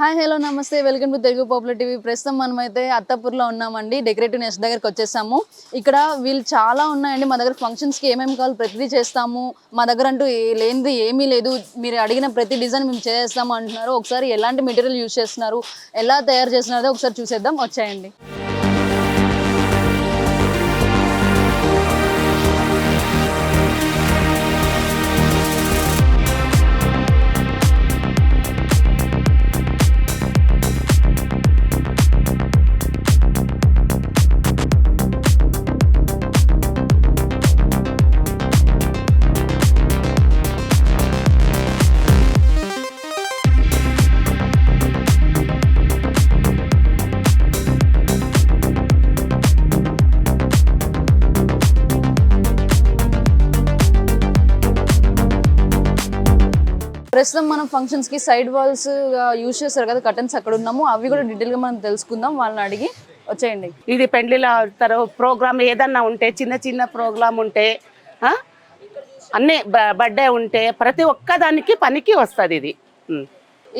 Hi hello నమస్తే. Welcome to Telugu popular TV. ప్రస్తుతం మనమైతే అత్తపూర్లో ఉన్నామండి. డెకరేటివ్ నెక్స్ట్ దగ్గరికి వచ్చేసాము. ఇక్కడ వీళ్ళు చాలా ఉన్నాయండి. మా దగ్గర ఫంక్షన్స్కి ఏమేమి కావాలి ప్రతిదీ చేస్తాము. మా దగ్గర అంటూ లేనిది ఏమీ లేదు. మీరు అడిగిన ప్రతి డిజైన్ మేము చేస్తాము అంటున్నారు. ఒకసారి ఎలాంటి మెటీరియల్ యూజ్ చేస్తున్నారు? ఎలా తయారు చేస్తున్నారో ఒకసారి చూసేద్దాం. వచ్చాయండి. ప్రస్తుతం మనం ఫంక్షన్స్కి సైడ్ వాల్స్ యూజ్ చేస్తారు కదా కటన్స్ అక్కడ ఉన్నాము. అవి కూడా డీటెయిల్గా మనం తెలుసుకుందాం. వాళ్ళని అడిగి వచ్చేయండి. ఇది పెండ్లిలో ప్రోగ్రామ్ ఏదన్నా ఉంటే చిన్న చిన్న ప్రోగ్రామ్ ఉంటే? అన్నీ బర్త్డే ఉంటే ప్రతి ఒక్క దానికి పనికి వస్తుంది ఇది.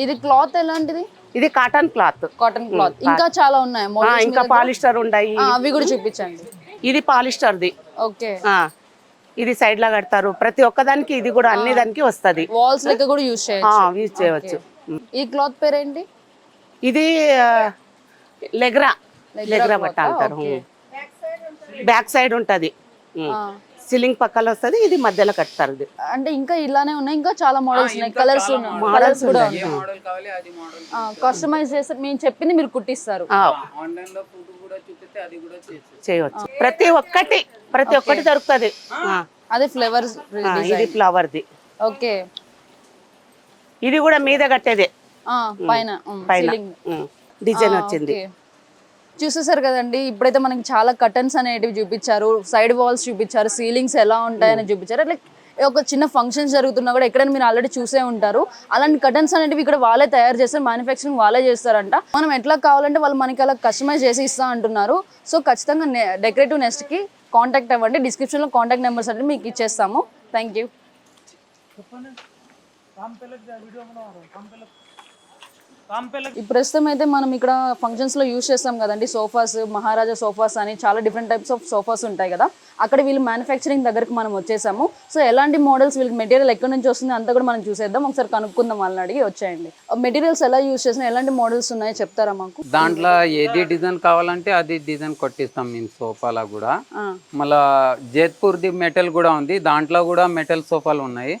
ఇది క్లాత్ ఎలాంటిది? ఇది కాటన్ క్లాత్ కాటన్ క్లాత్ ఇంకా చాలా ఉన్నాయి. ఇంకా? పాలిస్టర్ ఉన్నాయి అవి కూడా చూపించండి. ఇది పాలిస్టర్ది ఓకే. ఇది సైడ్ లా కడతారు. ప్రతి ఒక్క దానికి ఇది కూడా అన్ని దానికి వస్తుంది. వాల్స్ లెక్క కూడా యూజ్ చేయొచ్చు. యూజ్ చేయవచ్చు. ఈ క్లాత్ పేరేంటి ఇది ఆ, లెగ్రా. లెగ్రా బట్ట అంటారు. బ్యాక్ సైడ్ ఉంటది. సీలింగ్ పక్కన వస్తుంది ఇది మధ్యలో కడతారు ఇది. అంటే ఇంకా ఇలానే ఉన్నాయి ఇంకా చాలా మోడల్స్ ఉన్నాయి. కలర్స్ కలర్స్ కూడా ఉన్నాయి. మోడల్ కావాలి అది మోడల్ కస్టమైజ్ చేస్తారు మేము చెప్పింది మీరు కుట్టిస్తారు. ఆ, ఆన్లైన్లో చేయవచ్చు ప్రతి ఒక్కటి ప్రతి ఒక్కటి దొరుకుతుంది. అదే ఫ్లేవర్స్ ఇది ఫ్లవర్ ది ఓకే. ఇది కూడా మీద కట్టేదే. పైన పైన. సీలింగ్ డిజైన్ వచ్చింది. చూసేసారు కదండి ఇప్పుడైతే మనకి చాలా కర్టన్స్ అనేటివి చూపించారు సైడ్ వాల్స్ చూపించారు సీలింగ్స్ ఎలా ఉంటాయని చూపించారు. లైక్ ఒక చిన్న ఫంక్షన్స్ జరుగుతున్నా కూడా ఎక్కడైనా మీరు ఆల్రెడీ చూసే ఉంటారు. అలాంటి కటన్స్ అనేటివి ఇక్కడ వాళ్ళే తయారు చేస్తారు మ్యానుఫ్యాక్చరింగ్ వాళ్ళే చేస్తారంట. మనం ఎట్లా కావాలంటే వాళ్ళు మనకి అలా కస్టమైజ్ చేసి ఇస్తా అంటున్నారు. సో ఖచ్చితంగా డెకరేటివ్ నెస్ట్కి కాంటాక్ట్ అవ్వండి. డిస్క్రిప్షన్లో కాంటాక్ట్ నెంబర్స్ అంటే మీకు ఇచ్చేస్తాము. థ్యాంక్ యూ ఈ ప్రస్తుతం అయితే మనం ఇక్కడ ఫంక్షన్స్లో యూజ్ చేస్తాం కదండి. సోఫాస్ మహారాజా సోఫాస్ అని చాలా డిఫరెంట్ టైప్స్ ఆఫ్ సోఫాస్ ఉంటాయి కదా. అక్కడ వీళ్ళు మ్యానుఫ్యాక్చరింగ్ దగ్గరికి మనం వచ్చేసాము. సో ఎలాంటి మోడల్స్ వీళ్ళకి మెటీరియల్ ఎక్కడి నుంచి వస్తుంది అంతా కూడా మనం చూసేద్దాం. ఒకసారి కనుక్కుందాం వాళ్ళని అడిగి వచ్చేయండి. మెటీరియల్స్ ఎలా యూజ్ చేసిన ఎలాంటి మోడల్స్ ఉన్నాయో చెప్తారా మాకు? దాంట్లో ఏది డిజైన్ కావాలంటే అది డిజైన్ కొట్టిస్తాం మేము సోఫాలో కూడా. ఆ, మళ్ళా జైత్పూర్ది మెటల్ కూడా ఉంది. దాంట్లో కూడా మెటల్ సోఫాలు ఉన్నాయి.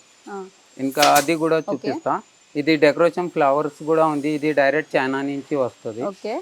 ఇంకా అది కూడా చూపిస్తా. ఇది డెకరేషన్ ఫ్లవర్స్ కూడా ఉంది. ఇది డైరెక్ట్ చైనా నుంచి వస్తుంది. ఓకే.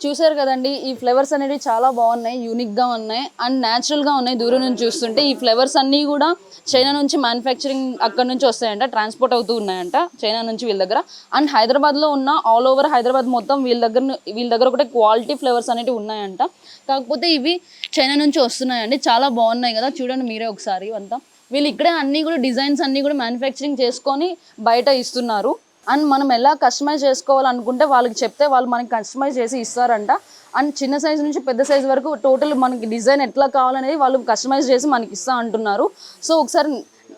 చూసారు కదండి ఈ ఫ్లేవర్స్ అనేవి చాలా బాగున్నాయి యూనిక్గా ఉన్నాయి అండ్ న్యాచురల్గా ఉన్నాయి. దూరం నుంచి చూస్తుంటే ఈ ఫ్లేవర్స్ అన్నీ కూడా చైనా నుంచి మ్యానుఫ్యాక్చరింగ్ అక్కడ నుంచి వస్తాయంట ట్రాన్స్పోర్ట్ అవుతూ ఉన్నాయంట చైనా నుంచి వీళ్ళ దగ్గర. అండ్ హైదరాబాద్లో ఉన్న ఆల్ ఓవర్ హైదరాబాద్ మొత్తం వీళ్ళ దగ్గర వీళ్ళ దగ్గర ఒకటే క్వాలిటీ ఫ్లేవర్స్ అనేవి ఉన్నాయంట. కాకపోతే ఇవి చైనా నుంచి వస్తున్నాయండి. చాలా బాగున్నాయి కదా. చూడండి మీరే ఒకసారి అంతా వీళ్ళు ఇక్కడే అన్నీ కూడా డిజైన్స్ అన్నీ కూడా మ్యానుఫ్యాక్చరింగ్ చేసుకొని బయట ఇస్తున్నారు. అండ్ మనం ఎలా కస్టమైజ్ చేసుకోవాలనుకుంటే వాళ్ళకి చెప్తే వాళ్ళు మనకి కస్టమైజ్ చేసి ఇస్తారంట. అండ్ చిన్న సైజ్ నుంచి పెద్ద సైజ్ వరకు టోటల్ మనకి డిజైన్ ఎట్లా కావాలనేది వాళ్ళు కస్టమైజ్ చేసి మనకి ఇస్తా అంటున్నారు. సో ఒకసారి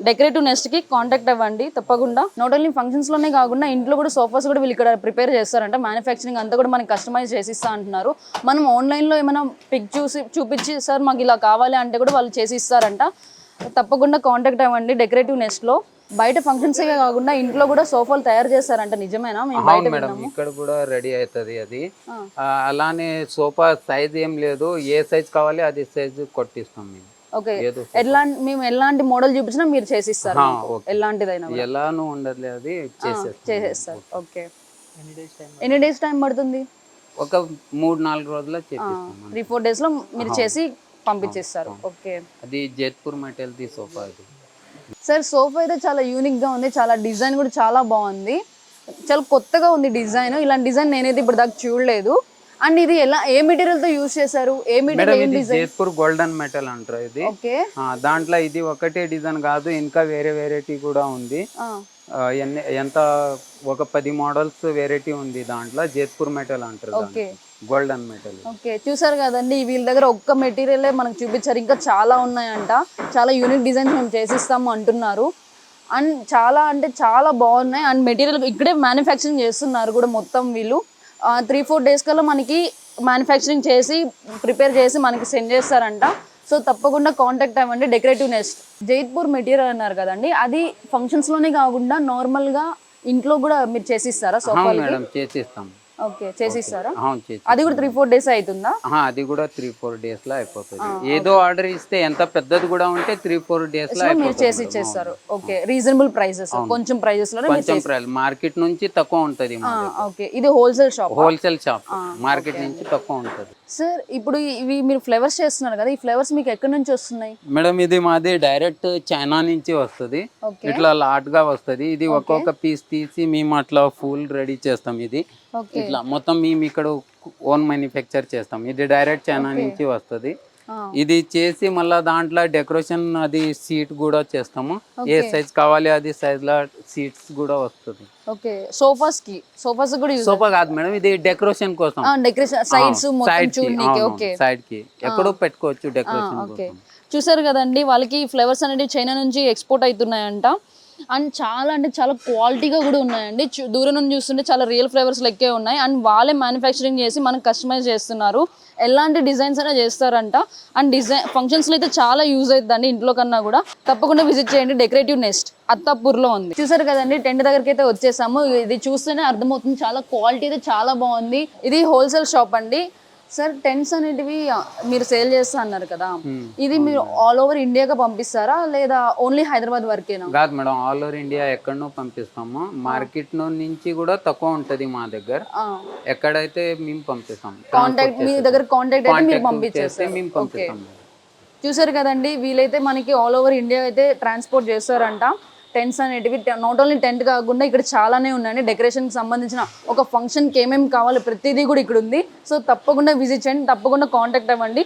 డెకరేటివ్ నెస్ట్కి కాంటాక్ట్ అవ్వండి. తప్పకుండా. నాట్ ఓన్లీ ఫంక్షన్స్లోనే కాకుండా ఇంట్లో కూడా సోఫాస్ కూడా వీళ్ళు ఇక్కడ ప్రిపేర్ చేస్తారంట. మ్యానుఫ్యాక్చరింగ్ అంతా కూడా మనకి కస్టమైజ్ చేసి ఇస్తా అంటున్నారు. మనం ఆన్లైన్లో ఏమైనా పిక్ చూసి చూపించి సార్ మాకు ఇలా కావాలి అంటే కూడా వాళ్ళు చేసి ఇస్తారంట. తప్పకుండా కాంటాక్ట్ అవ్వండి. డెకరేటివ్ నెస్ట్లో బయట ఫంక్షన్సే కాకుండా ఇంట్లో కూడా సోఫాలు తయారు చేస్తారంట. నిజమేనా? మేము బయట అవును మేడం ఇక్కడ కూడా రెడీ అవుతుంది అది. అలానే సోఫా సైజ్ ఏం లేదు. ఏ సైజ్ కావాలి అది సైజ్ కొట్టిస్తాం మేము. ఓకే. ఎలాంటి మేము ఎలాంటి మోడల్ చూపించినా మీరు చేసిస్తారు. ఎలాంటిదైనా. ఎలానూ ఉండదు అది చేసేస్తాం. చేసేస్తారు. ఓకే. ఎన్ని డేస్ టైం పడుతుంది? ఒక మూడు నాలుగు రోజుల్లో త్రీ ఫోర్ డేస్లో మీరు చేసి పంపించేస్తారు ఓకే. అది జైత్పూర్ మెటల్ది సోఫా అది సార్ సోఫా అయితే చాలా యూనిక్గా ఉంది చాలా డిజైన్ కూడా చాలా బాగుంది. చాలా కొత్తగా ఉంది డిజైన్ ఇలాంటి డిజైన్ నేనైతే ఇప్పుడు దాకా చూడలేదు. అండ్ ఇది ఎలా ఏ మెటీరియల్తో యూజ్ చేశారు? ఏ మెటీరియల్ ఇది జైత్పూర్ గోల్డెన్ మెటల్ అంటారు ఇది. ఓకే. ఆ, దాంట్లో ఇది ఒకటే డిజైన్ కాదు ఇంకా వేరే వెరైటీ కూడా ఉంది. ఎన్ని ఎంత ఒక పది మోడల్స్ వెరైటీ ఉంది దాంట్లో. జైత్పూర్ మెటల్ అంటారు ఓకే. Golden metal. ఓకే. చూసారు కదండి వీళ్ళ దగ్గర ఒక్క మెటీరియలే మనకు చూపించారు. ఇంకా చాలా ఉన్నాయంట. చాలా యూనిక్ డిజైన్స్ మేము చేసిస్తాము అంటున్నారు. అండ్ చాలా అంటే చాలా బాగున్నాయి. అండ్ మెటీరియల్ ఇక్కడే మ్యానుఫ్యాక్చరింగ్ చేస్తున్నారు కూడా మొత్తం వీళ్ళు. త్రీ ఫోర్ డేస్ కల్లా మనకి మ్యానుఫ్యాక్చరింగ్ చేసి ప్రిపేర్ చేసి మనకి సెండ్ చేస్తారంట. సో తప్పకుండా కాంటాక్ట్ అవ్వండి. డెకరేటివ్ నెస్ట్ జైత్పూర్ మెటీరియల్ అన్నారు కదండి అది ఫంక్షన్స్లోనే కాకుండా నార్మల్గా ఇంట్లో కూడా మీరు చేసిస్తారా సోఫాలకి మేడం చేసిస్తాం. ఓకే చేసిస్తారా? అవును చేసి అది కూడా త్రీ ఫోర్ డేస్ అవుతుందా ఆహా, అది కూడా త్రీ ఫోర్ డేస్లో అయిపోతుంది. ఏదో ఆర్డర్ ఇస్తే ఎంత పెద్దది కూడా ఉంటే త్రీ ఫోర్ డేస్లో మీరు చేసి. ఇచ్చేస్తారు. ఓకే రీజనబుల్ ప్రైసెస్ కొంచెం ప్రైజెస్లోనే మీరు కొంచెం చేసి మార్కెట్ నుంచి తక్కువ ఉంటది ఓకే ఇది wholesale shop wholesale shop market నుంచి తక్కువ ఉంటది. సార్ ఇప్పుడు ఇవి మీరు ఫ్లేవర్స్ చేస్తున్నారు కదా ఈ ఫ్లేవర్స్ మీకు ఎక్కడి నుంచి వస్తున్నాయి? మేడం ఇది మాది డైరెక్ట్ చైనా నుంచి వస్తుంది. ఇట్లా లాట్గా వస్తుంది. ఇది ఒక్కొక్క పీస్ తీసి మేము అట్లా ఫుల్ రెడీ చేస్తాం ఇది. ఇట్లా మొత్తం మేము ఇక్కడ ఓన్ మ్యానుఫ్యాక్చర్ చేస్తాం. ఇది డైరెక్ట్ చైనా నుంచి వస్తుంది. ఇది చేసి మళ్ళీ దాంట్లో డెకరేషన్ అది సీట్ కూడా చేస్తాము. ఏ సైజ్ కావాలి అది సైజ్ లా సీట్స్ కూడా వస్తుంది. ఓకే. సోఫాస్కి సోఫాస్ కూడా సోఫా కాదు మేడం ఇది డెకరేషన్ కోసం. డెకరేషన్ సైడ్స్ సైడ్కి చూడనీకి ఓకే. సైడ్కి. ఎక్కడో పెట్టుకోవచ్చు డెకరేషన్ ఓకే. చూసారు కదండి వాళ్ళకి ఫ్లేవర్స్ అనేవి చైనా నుంచి ఎక్స్పోర్ట్ అవుతున్నాయంట. అండ్ చాలా అంటే చాలా క్వాలిటీగా కూడా ఉన్నాయండి. దూరం నుంచి చూస్తుంటే చాలా రియల్ ఫ్లేవర్స్ లెక్కే ఉన్నాయి. అండ్ వాళ్ళే మ్యానుఫ్యాక్చరింగ్ చేసి మనకు కస్టమైజ్ చేస్తున్నారు. ఎలాంటి డిజైన్స్ అయినా చేస్తారంట. అండ్ డిజైన్ ఫంక్షన్స్లో అయితే చాలా యూజ్ అవుతుందండి ఇంట్లో కన్నా కూడా. తప్పకుండా విజిట్ చేయండి. డెకరేటివ్ నెస్ట్ అత్తాపూర్లో ఉంది. చూసారు కదండి టెంట్ దగ్గరికి అయితే వచ్చేసాము. ఇది చూస్తేనే అర్థమవుతుంది. చాలా క్వాలిటీ అయితే చాలా బాగుంది. ఇది హోల్సేల్ షాప్ అండి. సార్ టెంట్స్ అనేటివి మీరు సేల్ చేస్తా అన్నారు కదా. ఇది మీరు ఆల్ ఓవర్ ఇండియాగా పంపిస్తారా? లేదా ఓన్లీ హైదరాబాద్ వరకేనా? కాదు మేడం ఆల్ ఓవర్ ఇండియా ఎక్కడనో పంపిస్తాము. మార్కెట్ నుంచి కూడా తక్కువ ఉంటది మా దగ్గర. ఎక్కడైతే మేము పంపిస్తాం. కాంటాక్ట్ మీ దగ్గర కాంటాక్ట్ అయితే మీరు చేస్తే పంపించేస్తారు మేము పంపిస్తాం. చూసారు కదండి వీలైతే మనకి ఆల్ ఓవర్ ఇండియా అయితే ట్రాన్స్పోర్ట్ చేస్తారంట. టెంట్స్ అనేటివి నాట్ ఓన్లీ టెంట్ కాకుండా ఇక్కడ చాలానే ఉన్నాయండి. డెకరేషన్కి సంబంధించిన ఒక ఫంక్షన్కి ఏమేమి కావాలి ప్రతిదీ కూడా ఇక్కడ ఉంది. సో తప్పకుండా విజిట్ చేయండి తప్పకుండా కాంటాక్ట్ అవ్వండి.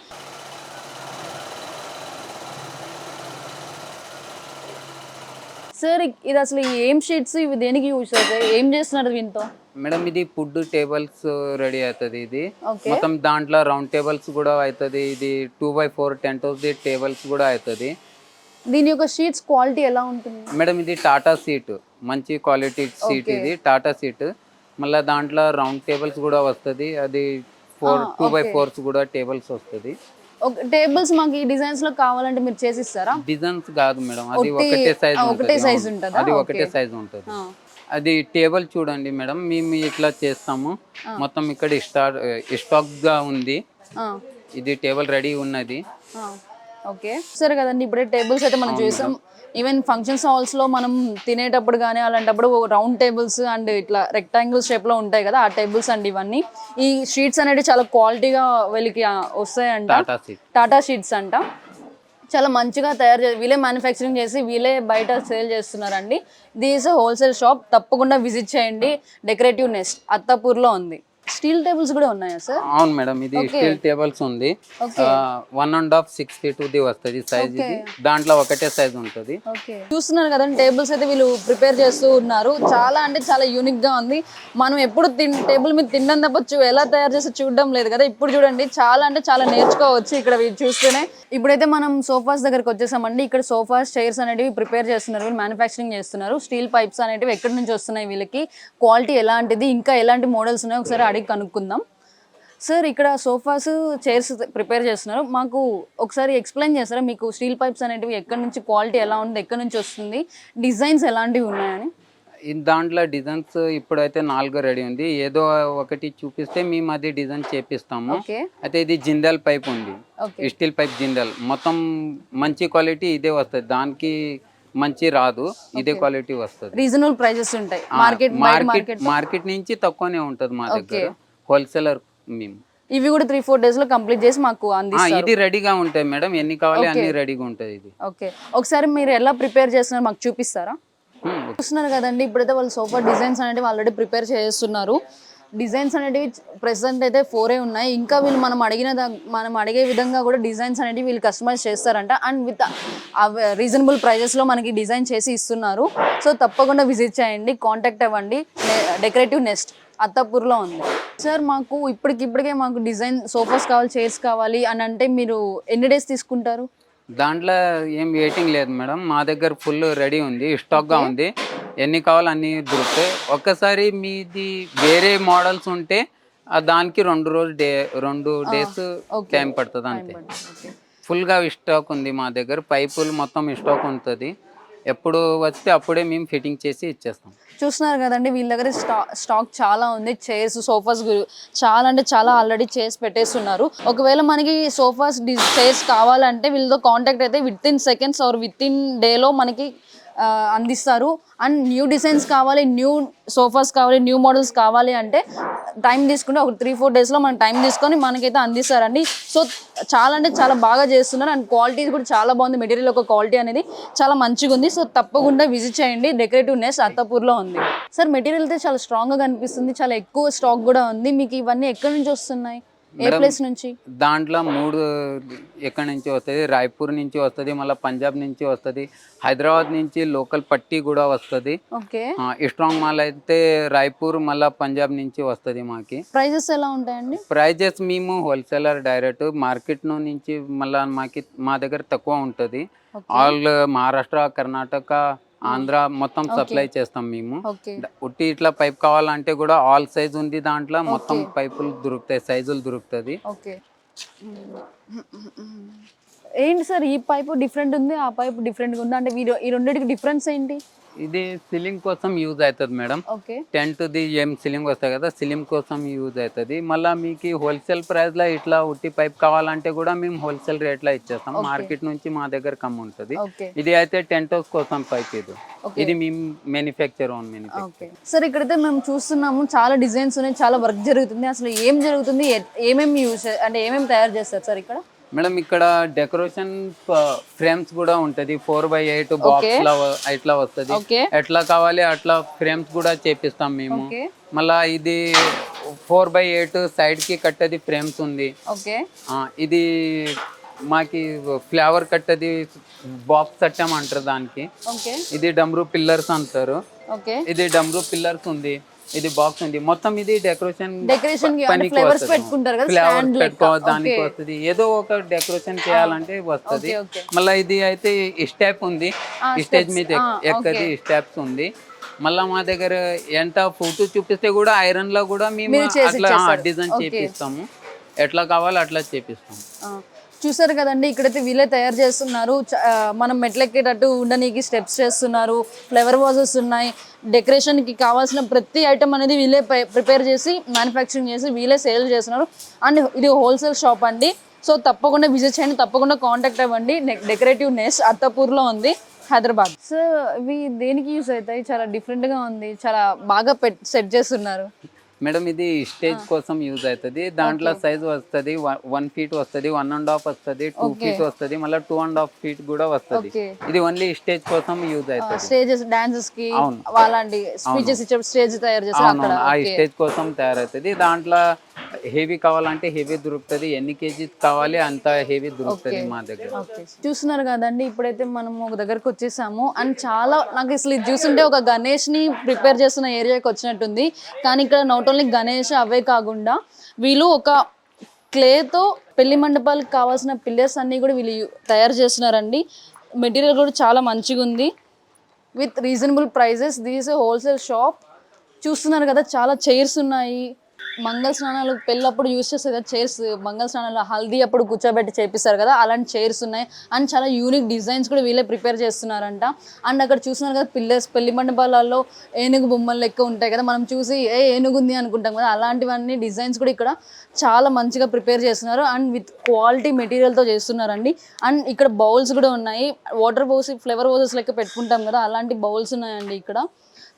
సార్ ఇది అసలు ఈ ఏం షీట్స్ ఇవి దేనికి యూజ్ అవుతాయి ఏం చేస్తున్నారు దీంతో? మేడం ఇది ఫుడ్ టేబుల్స్ రెడీ అవుతుంది ఇది. మొత్తం దాంట్లో రౌండ్ టేబుల్స్ కూడా అవుతుంది. ఇది టూ బై ఫోర్ ది టేబుల్స్ కూడా అవుతుంది. దీని యొక్క షీట్స్ క్వాలిటీ ఎలా ఉంటుంది? మేడం ఇది టాటా సీట్. మంచి క్వాలిటీ సీట్ ఇది టాటా సీట్. మళ్ళీ దాంట్లో రౌండ్ టేబుల్స్ కూడా వస్తుంది. అది ఫోర్ టూ బై ఫోర్స్ కూడా టేబుల్స్ వస్తుంది. టేబుల్స్ మాకు ఈ డిజైన్స్లో కావాలంటే మీరు చేసిస్తారా? డిజైన్స్ కాదు మేడం. అది ఒకటి- సైజ్ ఒకటే size ఉంటుందా? అది ఒకటే సైజ్ ఉంటుంది. అది టేబుల్ చూడండి మేడం. మేము ఇట్లా చేస్తాము. మొత్తం ఇక్కడ స్టాక్గా ఉంది. ఇది టేబుల్ రెడీ ఉన్నది. ఓకే. సరే కదండి ఇప్పుడే టేబుల్స్ అయితే మనం చూసాం. ఈవెన్ ఫంక్షన్స్ హాల్స్లో మనం తినేటప్పుడు కానీ అలాంటప్పుడు రౌండ్ టేబుల్స్ అండ్ ఇట్లా రెక్టాంగిల్ షేప్లో ఉంటాయి కదా ఆ టేబుల్స్ అండి ఇవన్నీ. ఈ షీట్స్ అనేవి చాలా క్వాలిటీగా వీళ్ళకి వస్తాయంట. టాటా షీట్స్ అంట. చాలా మంచిగా తయారు చేసి వీళ్ళే మ్యానుఫ్యాక్చరింగ్ చేసి వీళ్ళే బయట సేల్ చేస్తున్నారండి. దీస్ హోల్సేల్ షాప్ తప్పకుండా విజిట్ చేయండి. డెకరేటివ్ నెస్ట్ అత్తాపూర్లో ఉంది. స్టీల్ టేబుల్స్ కూడా ఉన్నాయా సార్ అవును మేడం ఇది స్టీల్ టేబుల్స్ ఉంది. One and half six feet the వస్తుంది సైజ్ ఇది. దాంట్లో ఒకటే సైజ్ ఉంటుంది. చూస్తున్నారు కదండి టేబుల్స్ అయితే వీళ్ళు ప్రిపేర్ చేస్తూ ఉన్నారు. చాలా అంటే చాలా యూనిక్గా ఉంది. మనం ఎప్పుడు టేబుల్ మీద తినడం తప్ప చూ- ఎలా తయారు చేసి చూడడం లేదు కదా. ఇప్పుడు చూడండి చాలా అంటే చాలా నేర్చుకోవచ్చు ఇక్కడ చూస్తూనే. ఇప్పుడైతే మనం సోఫాస్ దగ్గరకు వచ్చేసామండి. ఇక్కడ సోఫాస్ చైర్స్ అనేటివి ప్రిపేర్ చేస్తున్నారు. వీళ్ళు మ్యానుఫ్యాక్చరింగ్ చేస్తున్నారు. స్టీల్ పైప్స్ అనేటివి ఎక్కడి నుంచి వస్తున్నాయి వీళ్ళకి? క్వాలిటీ ఎలాంటిది? ఇంకా ఎలాంటి మోడల్స్ ఉన్నాయో? ఒకసారి అడిగి కనుక్కుందాం. సార్ ఇక్కడ సోఫాస్ చైర్స్ ప్రిపేర్ చేస్తున్నారు. మాకు ఒకసారి ఎక్స్ప్లెయిన్ చేస్తారా? మీకు స్టీల్ పైప్స్ అనేటివి ఎక్కడి నుంచి క్వాలిటీ ఎలా ఉంది ఎక్కడి నుంచి వస్తుంది డిజైన్స్ ఎలాంటివి ఉన్నాయని? దాంట్లో డిజైన్స్ ఇప్పుడైతే నాలుగు రెడీ ఉంది. ఏదో ఒకటి చూపిస్తే మేము అది డిజైన్ చేపిస్తాము. ఓకే. అయితే ఇది జిందల్ పైప్ ఉంది. ఓకే. Steel pipe Jindal. మొత్తం మంచి క్వాలిటీ ఇదే వస్తుంది. దానికి మంచి రాదు. ఇదే క్వాలిటీ వస్తుంది. రీజనబుల్ ప్రైజెస్ ఉంటాయి. మార్కెట్ మార్కెట్ మార్కెట్ నుంచి తక్కువనే ఉంటుంది మా దగ్గర. హోల్సేలర్ మేము. ఇవి కూడా త్రీ ఫోర్ డేస్లో కంప్లీట్ చేసి మాకు ఇది రెడీగా ఉంటాయి మేడం. ఎన్ని కావాలి అన్ని రెడీగా ఉంటుంది ఇది. ఓకే ఒకసారి మీరు ఎలా ప్రిపేర్ చేస్తున్నారు మాకు చూపిస్తారా? హ్మ్, చూస్తున్నారు కదండి. ఇప్పుడైతే వాళ్ళు సోఫా డిజైన్స్ అనేవి ఆల్రెడీ ప్రిపేర్ చేస్తున్నారు. డిజైన్స్ అనేటివి ప్రెసెంట్ అయితే ఫోరే ఉన్నాయి. ఇంకా వీళ్ళు మనం అడిగిన మనం అడిగే విధంగా కూడా డిజైన్స్ అనేవి వీళ్ళు కస్టమైజ్ చేస్తారంట. అండ్ విత్ రీజనబుల్ ప్రైజెస్లో మనకి డిజైన్ చేసి ఇస్తున్నారు. సో తప్పకుండా విజిట్ చేయండి. కాంటాక్ట్ అవ్వండి. డెకరేటివ్ నెస్ట్ అత్తాపూర్లో ఉంది. సార్ మాకు ఇప్పటికిప్పటికే మాకు డిజైన్ సోఫాస్ కావాలి చైర్స్ కావాలి అని అంటే మీరు ఎన్ని డేస్ తీసుకుంటారు? దాంట్లో ఏం వెయిటింగ్ లేదు మేడం. మా దగ్గర ఫుల్ రెడీ ఉంది. స్టాక్గా ఉంది. ఎన్ని కావాలో అన్ని దొరుకుతాయి. ఒక్కసారి మీది వేరే మోడల్స్ ఉంటే దానికి రెండు రోజు డే రెండు డేస్. టైం పడుతుంది అంతే. ఫుల్గా స్టాక్ ఉంది మా దగ్గర పైపులు మొత్తం స్టాక్ ఉంటుంది. ఎప్పుడు వస్తే అప్పుడే మేము ఫిట్టింగ్ చేసి ఇచ్చేస్తాం. చూస్తున్నారు కదండి వీళ్ళ దగ్గర స్టా స్టాక్ చాలా ఉంది చైర్స్ సోఫాస్ చాలా అంటే చాలా ఆల్రెడీ చైర్స్ పెట్టేస్తున్నారు. ఒకవేళ మనకి సోఫాస్ చైర్స్ కావాలంటే వీళ్ళతో కాంటాక్ట్ అయితే within seconds or within డేలో మనకి అందిస్తారు. అండ్ న్యూ డిజైన్స్ కావాలి న్యూ సోఫాస్ కావాలి న్యూ మోడల్స్ కావాలి అంటే టైం తీసుకుంటే ఒక త్రీ ఫోర్ డేస్లో మనం టైం తీసుకొని మనకైతే అందిస్తారండి. సో చాలా అంటే చాలా బాగా చేస్తున్నారు. అండ్ క్వాలిటీ కూడా చాలా బాగుంది. మెటీరియల్ ఒక క్వాలిటీ అనేది చాలా మంచిగా ఉంది. సో తప్పకుండా విజిట్ చేయండి. డెకరేటివ్ నెస్ అత్తపూర్లో ఉంది. సార్ మెటీరియల్ అయితే చాలా స్ట్రాంగ్గా కనిపిస్తుంది. చాలా ఎక్కువ స్టాక్ కూడా ఉంది. మీకు ఇవన్నీ ఎక్కడి నుంచి వస్తున్నాయి? ఏ ప్లేస్ నుంచి? దాంట్లో మూడు ఎక్కడి నుంచి వస్తుంది? రాయ్పూర్ నుంచి వస్తుంది మళ్ళీ పంజాబ్ నుంచి వస్తుంది హైదరాబాద్ నుంచి లోకల్ పట్టీ కూడా వస్తుంది. స్ట్రాంగ్ మాల్ అయితే రాయ్పూర్ మళ్ళీ పంజాబ్ నుంచి వస్తుంది మాకి. ప్రైజెస్ ఎలా ఉంటాయండి? ప్రైజెస్ మేము హోల్సేలర్ డైరెక్ట్ మార్కెట్ నుంచి మళ్ళీ మాకి మా దగ్గర తక్కువ ఉంటుంది. ఆల్ మహారాష్ట్ర కర్ణాటక ఆంధ్ర మొత్తం సప్లై చేస్తాం మేము. ఉట్టి ఇట్లా పైప్ కావాలంటే కూడా ఆల్ సైజ్ ఉంది దాంట్లో మొత్తం పైపులు దొరుకుతాయి సైజులు దొరుకుతుంది. ఏంటి సార్ ఈ పైపు డిఫరెంట్ ఉంది ఆ పైపు డిఫరెంట్గా ఉంది? అంటే ఈ రెండింటికి డిఫరెన్స్ ఏంటి? ఇది సీలింగ్ కోసం యూజ్ అవుతుంది మేడం. ఓకే. టెంట్ది ఏం సీలింగ్ వస్తాయి కదా సీలింగ్ కోసం యూజ్ అవుతుంది. మళ్ళీ మీకు హోల్సేల్ ప్రైస్లో ఇట్లా ఉట్టి పైప్ కావాలంటే కూడా మేము హోల్సేల్ రేట్లో ఇచ్చేస్తాం. మార్కెట్ నుంచి మా దగ్గర కమ్ ఉంటుంది. ఇది అయితే టెంట్ హౌస్ కోసం పైప్ ఇది. ఇది మేము మ్యానుఫ్యాక్చర్ ఓన్ మ్యానుఫ్యాక్చర్. సార్ ఇక్కడైతే మేము చూస్తున్నాము చాలా డిజైన్స్ ఉన్నాయి చాలా వర్క్ జరుగుతుంది. అసలు ఏం జరుగుతుంది ఏమేమి యూస్ అంటే ఏమేమి తయారు చేస్తారు సార్ ఇక్కడ? మేడం ఇక్కడ డెకరేషన్ ఫ్రేమ్స్ కూడా ఉంటది. ఫోర్ బై ఎయిట్ బాక్స్ లా ఇట్లా వస్తది. ఎట్లా కావాలి అట్లా ఫ్రేమ్స్ కూడా చేపిస్తాం మేము. మళ్ళా ఇది ఫోర్ బై ఎయిట్ సైడ్కి కట్టది ఫ్రేమ్స్ ఉంది. ఇది మాకి ఫ్లేవర్ కట్టది బాక్స్ కట్టాం అంటారు దానికి. ఇది డమ్రు పిల్లర్స్ అంటారు. ఇది డమ్రు పిల్లర్స్ ఉంది. ఇది బాక్స్ ఉంది మొత్తం ఇది డెకరేషన్ డెకరేషన్ ఫ్లేవర్స్ పెట్టుకుంటారు కదా స్టాండ్ దానికి వస్తుంది. ఏదో ఒక డెకరేషన్ చేయాలంటే వస్తుంది. మళ్ళీ ఇది అయితే స్టెప్ ఉంది. Stage steps. మీద ఎక్- ఎక్కది స్టెప్స్ ఉంది. మళ్ళీ మా దగ్గర ఎంత ఫోటో చూపిస్తే కూడా ఐరన్లో కూడా మేము అట్లా. డిజైన్. చేపిస్తాము. ఎట్లా కావాలో అట్లా చేపిస్తాము. చూసారు కదండి ఇక్కడైతే వీళ్ళే తయారు చేస్తున్నారు. మనం మెట్లెక్కేటట్టు ఉండడానికి స్టెప్స్ చేస్తున్నారు. ఫ్లవర్ వాజెస్ ఉన్నాయి. డెకరేషన్కి కావాల్సిన ప్రతి ఐటమ్ అనేది వీళ్ళే ప్రిపేర్ చేసి మ్యానుఫ్యాక్చరింగ్ చేసి వీళ్ళే సేల్ చేస్తున్నారు. అండ్ ఇది హోల్సేల్ షాప్ అండి. సో తప్పకుండా విజిట్ చేయండి. తప్పకుండా కాంటాక్ట్ అవ్వండి. డెకరేటివ్ నెస్ అత్తపూర్లో ఉంది హైదరాబాద్. సో ఇవి దేనికి యూస్ అవుతాయి? చాలా డిఫరెంట్గా ఉంది. చాలా బాగా పెట్ సెట్ చేస్తున్నారు. మేడం ఇది స్టేజ్ కోసం యూజ్ అవుతుంది. దాంట్లో సైజ్ వస్తుంది. వన్ ఫీట్ వస్తుంది వన్ అండ్ హాఫ్ వస్తుంది టూ ఫీట్ వస్తుంది మళ్ళీ టూ అండ్ హాఫ్ ఫీట్ కూడా వస్తుంది. ఇది ఓన్లీ స్టేజ్ కోసం యూజ్ అవుతుంది. స్టేజెస్ డాన్సెస్కి అవును. అలాంటి స్పీచెస్ ఇచ్చే స్టేజ్ తయారు ఆ స్టేజ్ కోసం తయారవుతుంది. దాంట్లో హెవీ కావాలంటే హెవీ దొరుకుతుంది. ఎన్ని కేజీస్ కావాలి అంత హెవీ దొరుకుతుంది మా దగ్గర. చూస్తున్నారు కదండి ఇప్పుడైతే మనం ఒక దగ్గరకు వచ్చేసాము. అండ్ చాలా నాకు అసలు ఇది చూస్తుంటే ఒక గణేష్ని ప్రిపేర్ చేస్తున్న ఏరియాకి వచ్చినట్టుంది. కానీ ఇక్కడ నాట్ ఓన్లీ గణేష్ అవే కాకుండా వీళ్ళు ఒక క్లేతో పెళ్ళి మండపాలకు కావాల్సిన పిల్లర్స్ అన్నీ కూడా వీళ్ళు తయారు చేస్తున్నారండి. మెటీరియల్ కూడా చాలా మంచిగా ఉంది. With reasonable prices these wholesale shop. చూస్తున్నారు కదా చాలా చైర్స్ ఉన్నాయి. మంగళ స్నానాలు పెళ్ళప్పుడు యూస్ చేసే కదా చైర్స్ మంగళ స్నానాలు హల్దీ అప్పుడు కూర్చోబెట్టి చేపిస్తారు కదా అలాంటి చైర్స్ ఉన్నాయి. అండ్ చాలా యూనిక్ డిజైన్స్ కూడా వీళ్ళే ప్రిపేర్ చేస్తున్నారంట. అండ్ అక్కడ చూస్తున్నారు కదా పిల్లర్స్ పెళ్ళి మండపాలలో ఏనుగు బొమ్మలు లెక్క ఉంటాయి కదా మనం చూసి ఏ ఏనుగు ఉంది అనుకుంటాం కదా అలాంటివన్నీ డిజైన్స్ కూడా ఇక్కడ చాలా మంచిగా ప్రిపేర్ చేస్తున్నారు. అండ్ విత్ క్వాలిటీ మెటీరియల్తో చేస్తున్నారండి. అండ్ ఇక్కడ బౌల్స్ కూడా ఉన్నాయి. వాటర్ బౌల్స్ ఫ్లేవర్ బౌల్స్ లెక్క పెట్టుకుంటాం కదా అలాంటి బౌల్స్ ఉన్నాయండి ఇక్కడ.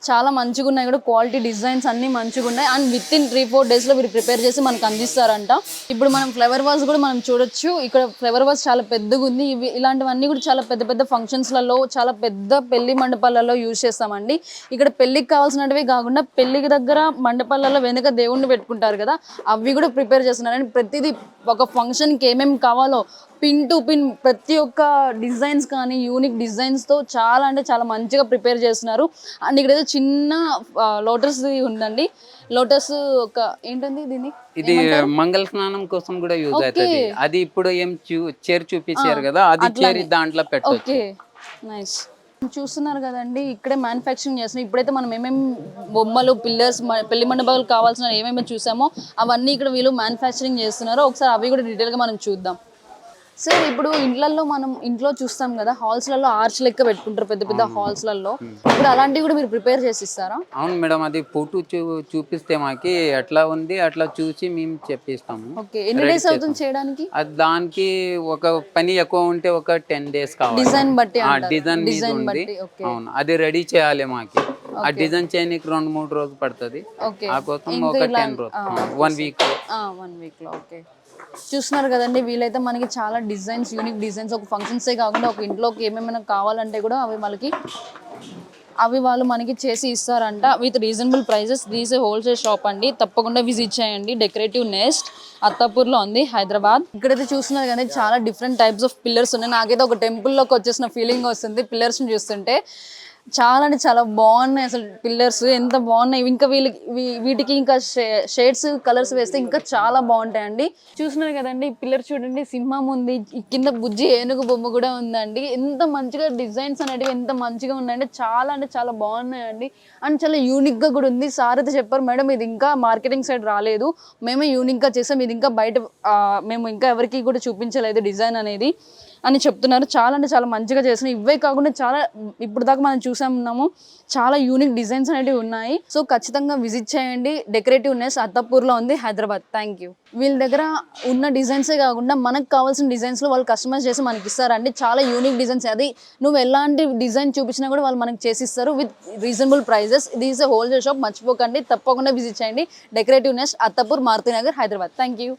చాలా మంచిగా ఉన్నాయి కూడా. క్వాలిటీ డిజైన్స్ అన్నీ మంచిగా ఉన్నాయి and within three four డేస్లో మీరు ప్రిపేర్ చేసి మనకు అందిస్తారంట. ఇప్పుడు మనం ఫ్లవర్ వాజ్ కూడా మనం చూడొచ్చు. ఇక్కడ ఫ్లవర్ వాజ్ చాలా పెద్దగా ఉంది ఇవి ఇలాంటివన్నీ కూడా చాలా పెద్ద పెద్ద ఫంక్షన్స్లలో చాలా పెద్ద పెళ్ళి మండపాలలో యూజ్ చేస్తామండి. ఇక్కడ పెళ్ళికి కావాల్సినవి కాకుండా పెళ్ళికి దగ్గర మండపాలలో వెనుక దేవుణ్ణి పెట్టుకుంటారు కదా అవి కూడా ప్రిపేర్ చేస్తున్నారు అండ్ ప్రతిదీ ఒక ఫంక్షన్కి ఏమేమి కావాలో పిన్ టు పిన్ ప్రతి ఒక్క డిజైన్స్ కానీ యూనిక్ డిజైన్స్తో చాలా అంటే చాలా మంచిగా ప్రిపేర్ చేస్తున్నారు. అండ్ ఇక్కడ ఏదో చిన్న లోటస్ ఉందండి. లోటస్ ఒక ఏంటండి దీన్ని? ఇది మంగళ స్నానం కోసం కూడా యూజ్ అవుతుంది. అది ఇప్పుడు ఏం చీర చూపించారు కదా అది చేరి దాంట్లో పెట్టవచ్చు ఓకే. నైస్ చూస్తున్నారు కదండి ఇక్కడే మ్యానుఫ్యాక్చరింగ్ చేస్తున్నాం ఇప్పుడైతే మనం ఏమేమి బొమ్మలు పిల్లర్స్ పెళ్ళి మండపాలు కావాల్సిన ఏమేమి చూసామో అవన్నీ ఇక్కడ వీళ్ళు మ్యానుఫ్యాక్చరింగ్ చేస్తున్నారో ఒకసారి అవి కూడా డీటెయిల్గా మనం చూద్దాం. సార్ ఇప్పుడు ఇండ్లల్లో మనం ఇంట్లో చూస్తాం కదా హాల్స్లలో ఆర్చ్ లెక్క పెట్టుకుంటారు పెద్ద పెద్ద హాల్స్లలో. ఇప్పుడు అలాంటివి కూడా మీరు ప్రిపేర్ చేసి ఇస్తారా అవును మేడం అది ఫోటో చూ చూపిస్తే మాకి ఎట్లా ఉంది అట్లా చూసి మేము చెప్పిస్తాము. ఓకే ఎన్ని డేస్ అవుతుంది చేయడానికి? అది దానికి ఒక పని ఎక్కువ ఉంటే ఒక టెన్ డేస్ కావాలి. డిజైన్ బట్టి ఆ. డిజైన్ మీద డిజైన్ ఉంది. బట్టి ఓకే. అవును అది రెడీ చేయాలి మాకి. ఆ డిజైన్ చేయడానికి రెండు మూడు రోజులు పడుతుంది. ఓకే. ఆ కోసం ఒక టెన్ రోజు వన్ వీక్ వన్ వీక్లో ఓకే. చూస్తున్నారు కదండి వీలైతే మనకి చాలా డిజైన్స్ యూనిక్ డిజైన్స్ ఒక ఫంక్షన్సే కాకుండా ఒక ఇంట్లోకి ఏమేమైనా కావాలంటే కూడా అవి వాళ్ళకి అవి వాళ్ళు మనకి చేసి ఇస్తారంట. With reasonable prices these wholesale shop అండి. తప్పకుండా విజిట్ చేయండి. డెకరేటివ్ నెస్ట్ అత్తాపూర్లో ఉంది హైదరాబాద్. ఇక్కడైతే చూస్తున్నారు కానీ చాలా డిఫరెంట్ టైప్స్ ఆఫ్ పిల్లర్స్ ఉన్నాయి. నాకైతే ఒక టెంపుల్లోకి వచ్చేసిన ఫీలింగ్ వస్తుంది పిల్లర్స్ని చూస్తుంటే. చాలా అంటే చాలా బాగున్నాయి అసలు పిల్లర్స్. ఎంత బాగున్నాయి. ఇంకా వీళ్ళకి వీ- వీటికి ఇంకా షేడ్స్ కలర్స్ వేస్తే ఇంకా చాలా బాగుంటాయండి. చూస్తున్నారు కదండి పిల్లర్ చూడండి సింహం ఉంది. కింద బుజ్జి ఏనుగు బొమ్మ కూడా ఉందండి. ఎంత మంచిగా డిజైన్స్ అనేటివి ఎంత మంచిగా ఉన్నాయండి చాలా అంటే చాలా బాగున్నాయండి. అండ్ చాలా యూనిక్గా కూడా ఉంది. సార్ అయితే చెప్పారు మేడం ఇది ఇంకా మార్కెటింగ్ సైడ్ రాలేదు. మేమే యూనిక్గా చేసాం. ఇది ఇంకా బయట మేము ఇంకా ఎవరికి కూడా చూపించలేదు డిజైన్ అనేది. అని చెప్తున్నారు. చాలా అంటే చాలా మంచిగా చేస్తున్నాయి. ఇవే కాకుండా చాలా ఇప్పుడు దాకా మనం చూసాము చాలా యూనిక్ డిజైన్స్ అనేవి ఉన్నాయి. సో ఖచ్చితంగా విజిట్ చేయండి. డెకరేటివ్ నెస్ అత్తపూర్లో ఉంది హైదరాబాద్. థ్యాంక్ యూ వీళ్ళ దగ్గర ఉన్న డిజైన్సే కాకుండా మనకు కావాల్సిన డిజైన్స్లో వాళ్ళు కస్టమైజ్ చేసి మనకి ఇస్తారండి చాలా యూనిక్ డిజైన్స్ అది నువ్వు ఎలాంటి డిజైన్ చూపించినా కూడా వాళ్ళు మనకి చేసిస్తారు విత్ రీజనబుల్ ప్రైజెస్ ఇది ఈస్ హోల్సేల్ షాప్ మర్చిపోకండి. తప్పకుండా విజిట్ చేయండి. Decorative nest Attapur Maruti Nagar Hyderabad. Thank you